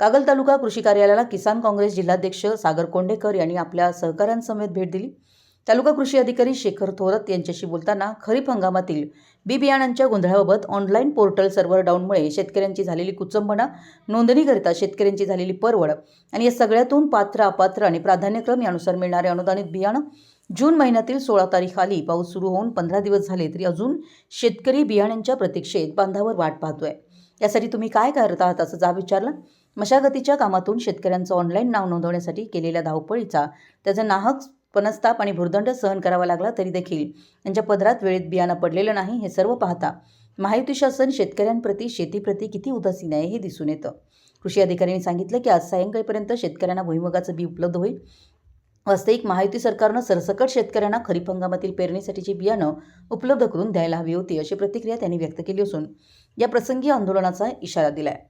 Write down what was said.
कागल तालुका कृषी कार्यालयाला किसान काँग्रेस जिल्हाध्यक्ष सागर कोंडेकर यांनी आपल्या सहकाऱ्यांसमेत भेट दिली. तालुका कृषी अधिकारी शेखर थोरत यांच्याशी बोलताना खरीप हंगामातील बी बियाणांच्या गोंधळाबाबत ऑनलाईन पोर्टल सर्व्हर डाऊनमुळे शेतकऱ्यांची झालेली कुचंबणा नोंदणीकरिता शेतकऱ्यांची झालेली परवड आणि या सगळ्यातून पात्र अपात्र आणि प्राधान्यक्रम यानुसार मिळणारे अनुदानित बियाणं जून महिन्यातील सोळा तारीखाली पाऊस सुरू होऊन पंधरा दिवस झाले तरी अजून शेतकरी बियाण्यांच्या प्रतीक्षेत बांधावर वाट पाहतोय. यासाठी तुम्ही काय करत आहात असं जा विचारलं. मशागतीच्या कामातून शेतकऱ्यांचं ऑनलाईन नाव नोंदवण्यासाठी केलेल्या धावपळीचा त्याचा नाहक पनस्ताप आणि भुर्दंड सहन करावा लागला तरी देखील. त्यांच्या पदरात वेळेत बियाणं पडलेलं नाही हे सर्व पाहता महायुती शासन शेतकऱ्यांप्रती शेतीप्रती किती उदासीन आहे हे दिसून येतं. कृषी अधिकाऱ्यांनी सांगितलं की आज सायंकाळपर्यंत शेतकऱ्यांना भुईमुगाचं बी उपलब्ध होईल. वास्तविक महायुती सरकारनं सरसकट शेतकऱ्यांना खरीप हंगामातील पेरणीसाठीची बियाणं उपलब्ध करून द्यायला हवी होती अशी प्रतिक्रिया त्यांनी व्यक्त केली असून या प्रसंगी आंदोलनाचा इशारा दिला आहे